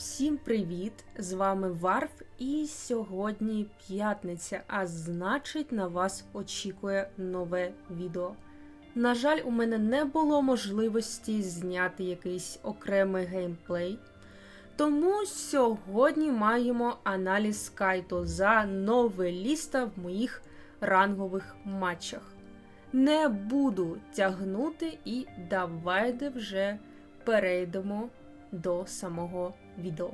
Всім привіт! З вами Варф, і сьогодні п'ятниця, а значить на вас очікує нове відео. На жаль, у мене не було можливості зняти якийсь окремий геймплей. Тому сьогодні маємо аналіз кайту за новеліста в моїх рангових матчах. Не буду тягнути і давайте вже перейдемо до самого відео.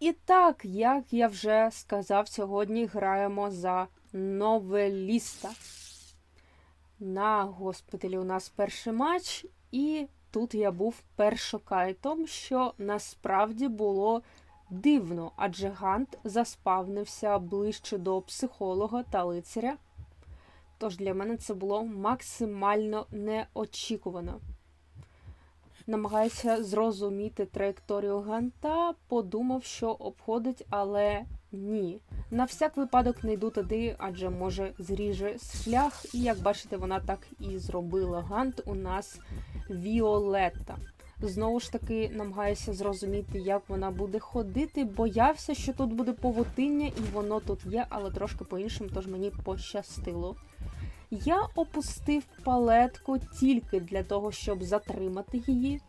І так, як я вже сказав, сьогодні граємо за новеліста. На госпіталі у нас перший матч, і тут я був першокайтом, що насправді було дивно, адже Гант заспавнився ближче до психолога та лицаря. Тож для мене це було максимально неочікувано намагаюся зрозуміти траєкторію ганта, подумав, що обходить, але ні. На всяк випадок не йду туди, адже може зріже шлях, і як бачите, вона так і зробила. Гант у нас Віолетта. Знову ж таки, намагаюся зрозуміти, як вона буде ходити. Боявся, що тут буде павутиння, і воно тут є, але трошки по-іншому, тож мені пощастило. Я опустив палетку тільки для того, щоб затримати її.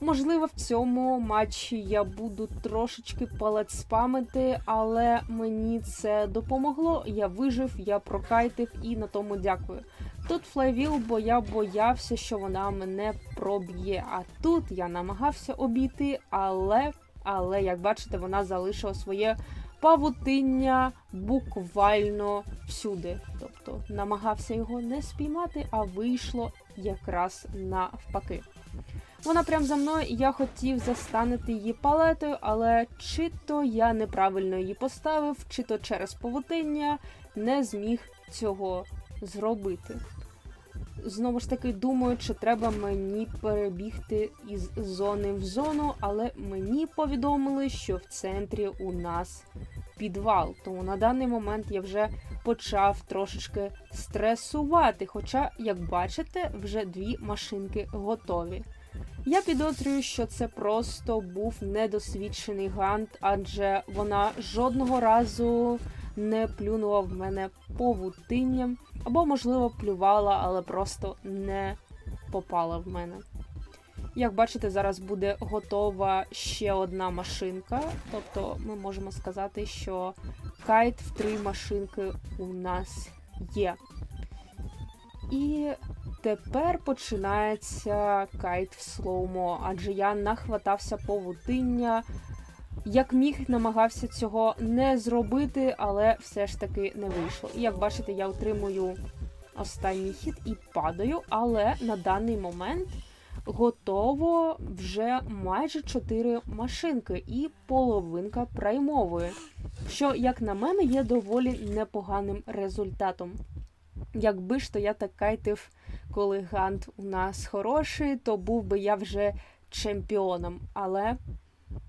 Можливо, в цьому матчі я буду трошечки палет спамити, але мені це допомогло. Я вижив, я прокайтив і на тому дякую. Тут флайвіл, бо я боявся, що вона мене проб'є. А тут я намагався обійти, але, але, як бачите, вона залишила своє павутиння буквально всюди. Тобто намагався його не спіймати, а вийшло якраз навпаки. Вона прям за мною, і я хотів застанити її палетою, але чи то я неправильно її поставив, чи то через павутиння не зміг цього зробити. Знову ж таки, думаю, чи треба мені перебігти із зони в зону, але мені повідомили, що в центрі у нас підвал. Тому на даний момент я вже почав трошечки стресувати. Хоча, як бачите, вже дві машинки готові. Я підозрюю, що це просто був недосвідчений гант, адже вона жодного разу не плюнула в мене повутинням, або, можливо, плювала, але просто не попала в мене. Як бачите, зараз буде готова ще одна машинка. Тобто ми можемо сказати, що кайт в три машинки у нас є. І тепер починається кайт в слоумо, адже я нахватався повутиння. Як міг, намагався цього не зробити, але все ж таки не вийшло. І як бачите, я отримую останній хід і падаю, але на даний момент готово вже майже 4 машинки і половинка праймової, що, як на мене, є доволі непоганим результатом. Якби ж то я так кайтив, коли гант у нас хороший, то був би я вже чемпіоном, але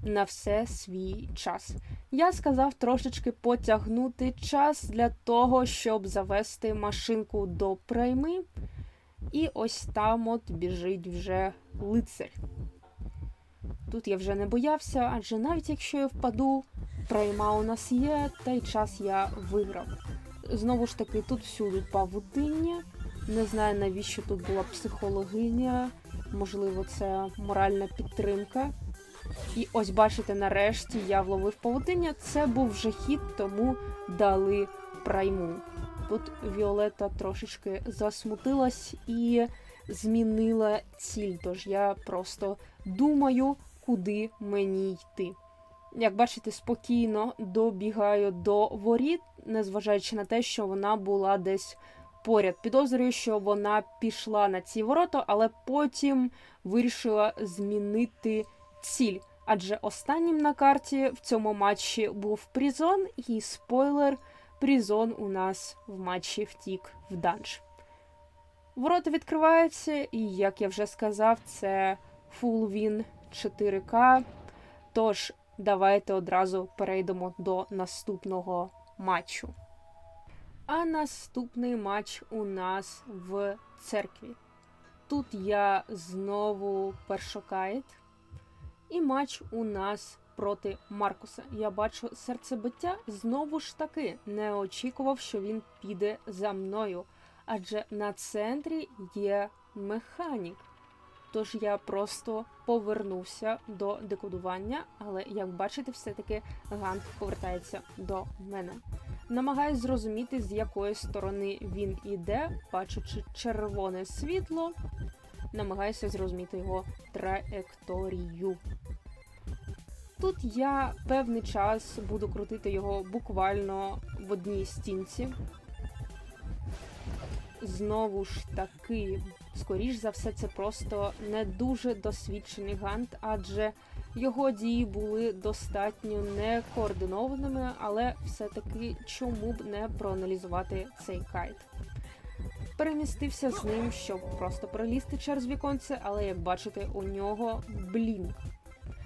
на все свій час. Я сказав трошечки потягнути час для того, щоб завести машинку до прайми. І ось там от біжить вже лицар. Тут я вже не боявся, адже навіть якщо я впаду, прайма у нас є, та й час я виграв. Знову ж таки, тут всюди павутиння. Не знаю, навіщо тут була психологиня, можливо, це моральна підтримка. І ось, бачите, нарешті я вловив павутиння. Це був вже хід, тому дали прайму. Тут Віолета трошечки засмутилась і змінила ціль. Тож я просто думаю, куди мені йти. Як бачите, спокійно добігаю до воріт, незважаючи на те, що вона була десь поряд. Підозрюю, що вона пішла на ці ворота, але потім вирішила змінити ціль. Адже останнім на карті в цьому матчі був Прізон, і спойлер. Прізон у нас в матчі втік в данж. Ворота відкриваються, і, як я вже сказав, це Full Win 4К. Тож, давайте одразу перейдемо до наступного матчу. А наступний матч у нас в церкві. Тут я знову першокайт. І матч у нас проти Маркуса. Я бачу серцебиття знову ж таки не очікував, що він піде за мною. Адже на центрі є механік. Тож я просто повернувся до декодування, але як бачите, все-таки Гант повертається до мене. Намагаюсь зрозуміти, з якої сторони він іде, бачучи червоне світло, намагаюся зрозуміти його траєкторію. Тут я певний час буду крутити його буквально в одній стінці. Знову ж таки, скоріш за все, це просто не дуже досвідчений гант, адже його дії були достатньо некоординованими, але все-таки чому б не проаналізувати цей кайт. Перемістився з ним, щоб просто пролізти через віконце, але як бачите, у нього блінк.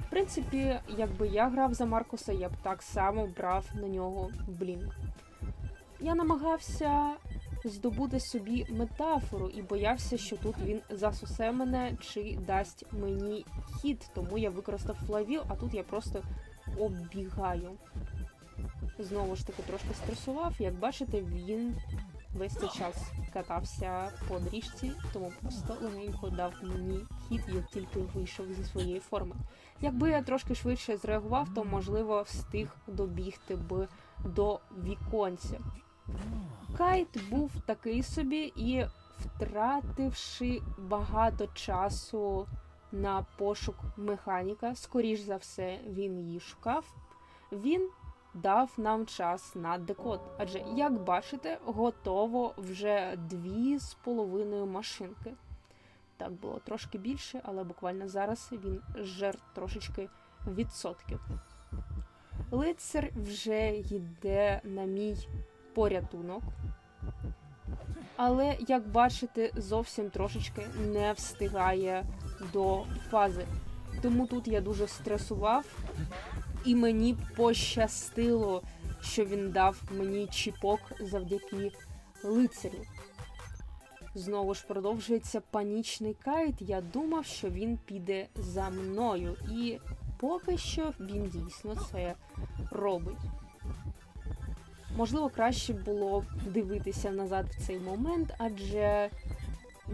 В принципі, якби я грав за Маркуса, я б так само брав на нього блінк. Я намагався здобути собі метафору і боявся, що тут він засусе мене чи дасть мені хід, тому я використав флавіл, а тут я просто оббігаю. Знову ж таки, трошки стресував. Як бачите, він весь цей час катався по дріжці, тому просто легенько дав мені хід, як тільки вийшов зі своєї форми. Якби я трошки швидше зреагував, то можливо встиг добігти б до віконця. Кайт був такий собі і, втративши багато часу на пошук механіка, скоріш за все, він її шукав. Він дав нам час на декод. Адже, як бачите, готово вже дві з половиною машинки. Так було трошки більше, але буквально зараз він жер трошечки відсотків. Лицар вже йде на мій порятунок. Але, як бачите, зовсім трошечки не встигає до фази. Тому тут я дуже стресував, і мені пощастило, що він дав мені чіпок завдяки лицарю. Знову ж продовжується панічний кайт. Я думав, що він піде за мною, і поки що він дійсно це робить. Можливо, краще було дивитися назад в цей момент, адже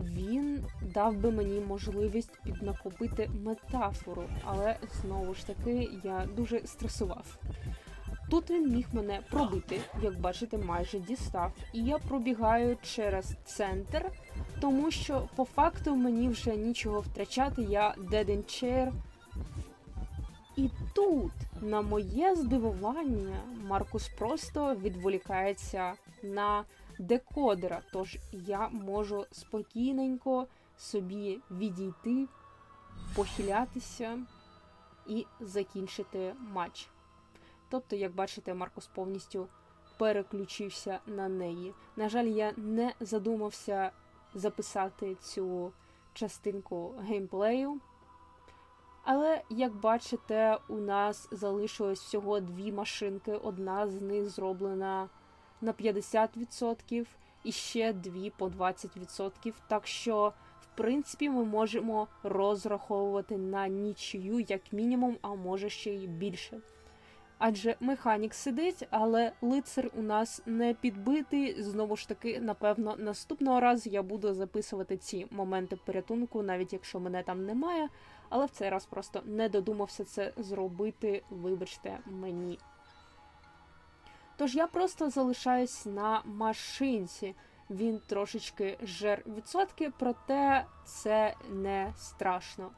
він дав би мені можливість піднакопити метафору, але знову ж таки я дуже стресував. Тут він міг мене пробити, як бачите, майже дістав. І я пробігаю через центр, тому що по факту мені вже нічого втрачати, я dead in chair. І тут, на моє здивування, Маркус просто відволікається на декодера. Тож я можу спокійненько собі відійти, похилятися і закінчити матч. Тобто, як бачите, Маркус повністю переключився на неї. На жаль, я не задумався записати цю частинку геймплею. Але, як бачите, у нас залишилось всього дві машинки. Одна з них зроблена на 50%, і ще дві по 20%. Так що, в принципі, ми можемо розраховувати на нічию, як мінімум, а може ще й більше. Адже механік сидить, але лицар у нас не підбитий. Знову ж таки, напевно, наступного разу я буду записувати ці моменти порятунку, навіть якщо мене там немає. Але в цей раз просто не додумався це зробити, вибачте мені. Тож я просто залишаюсь на машинці. Він трошечки жер відсотки, проте це не страшно.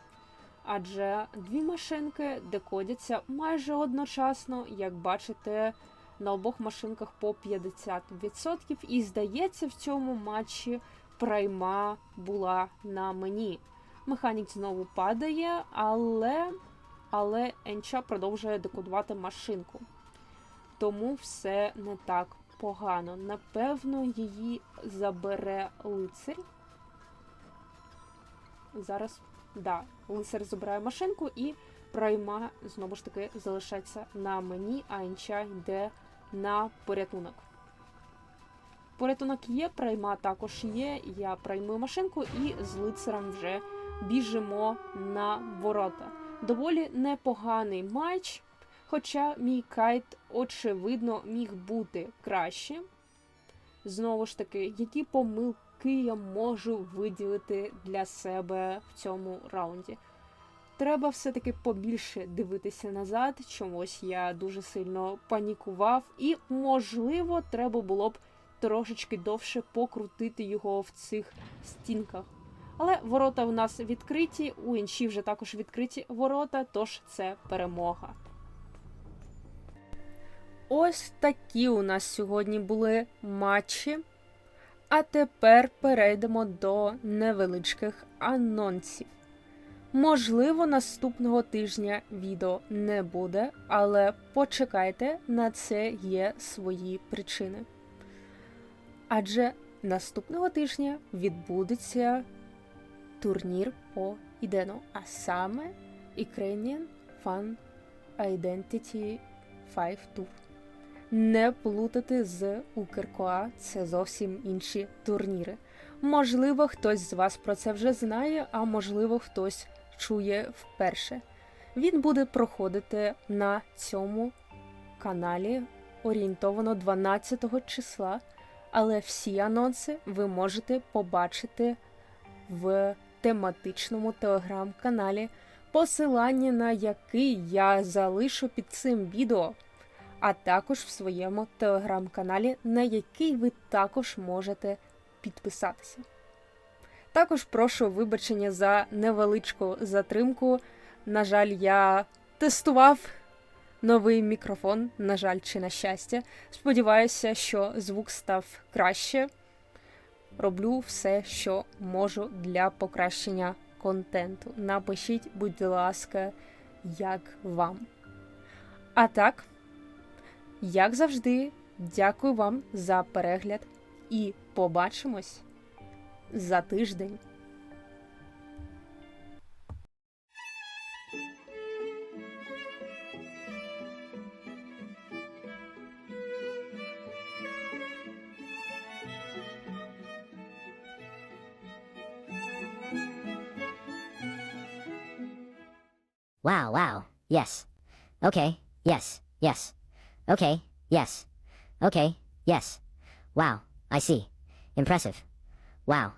Адже дві машинки декодяться майже одночасно, як бачите, на обох машинках по 50%. І здається, в цьому матчі прайма була на мені. Механік знову падає, але але Енча продовжує декодувати машинку. Тому все не так погано. Напевно, її забере лицарь. Зараз, да, лицар забирає машинку і прайма знову ж таки залишається на мені, а інча йде на порятунок. Порятунок є, прайма також є. Я праймую машинку і з лицарем вже біжимо на ворота. Доволі непоганий матч, хоча мій кайт, очевидно, міг бути кращим. Знову ж таки, які помилки я можу виділити для себе в цьому раунді? Треба все-таки побільше дивитися назад. Чомусь я дуже сильно панікував, і, можливо, треба було б трошечки довше покрутити його в цих стінках. Але ворота у нас відкриті, у інші вже також відкриті ворота, тож це перемога. Ось такі у нас сьогодні були матчі. А тепер перейдемо до невеличких анонсів. Можливо, наступного тижня відео не буде, але почекайте, на це є свої причини. Адже наступного тижня відбудеться турнір по Ідену, а саме Ukrainian Fan Identity 5 Tour. Не плутати з Укркоа, це зовсім інші турніри. Можливо, хтось з вас про це вже знає, а можливо, хтось чує вперше. Він буде проходити на цьому каналі орієнтовано 12 числа, але всі анонси ви можете побачити в тематичному телеграм-каналі, посилання на який я залишу під цим відео, а також в своєму телеграм-каналі, на який ви також можете підписатися. Також прошу вибачення за невеличку затримку. На жаль, я тестував новий мікрофон, на жаль, чи на щастя. Сподіваюся, що звук став краще. Роблю все, що можу для покращення контенту. Напишіть, будь ласка, як вам. А так, як завжди, дякую вам за перегляд і побачимось за тиждень. Wow, wow. Yes. Okay. Yes. Yes. Okay. Yes. Okay. Yes. Wow. I see. Impressive. Wow.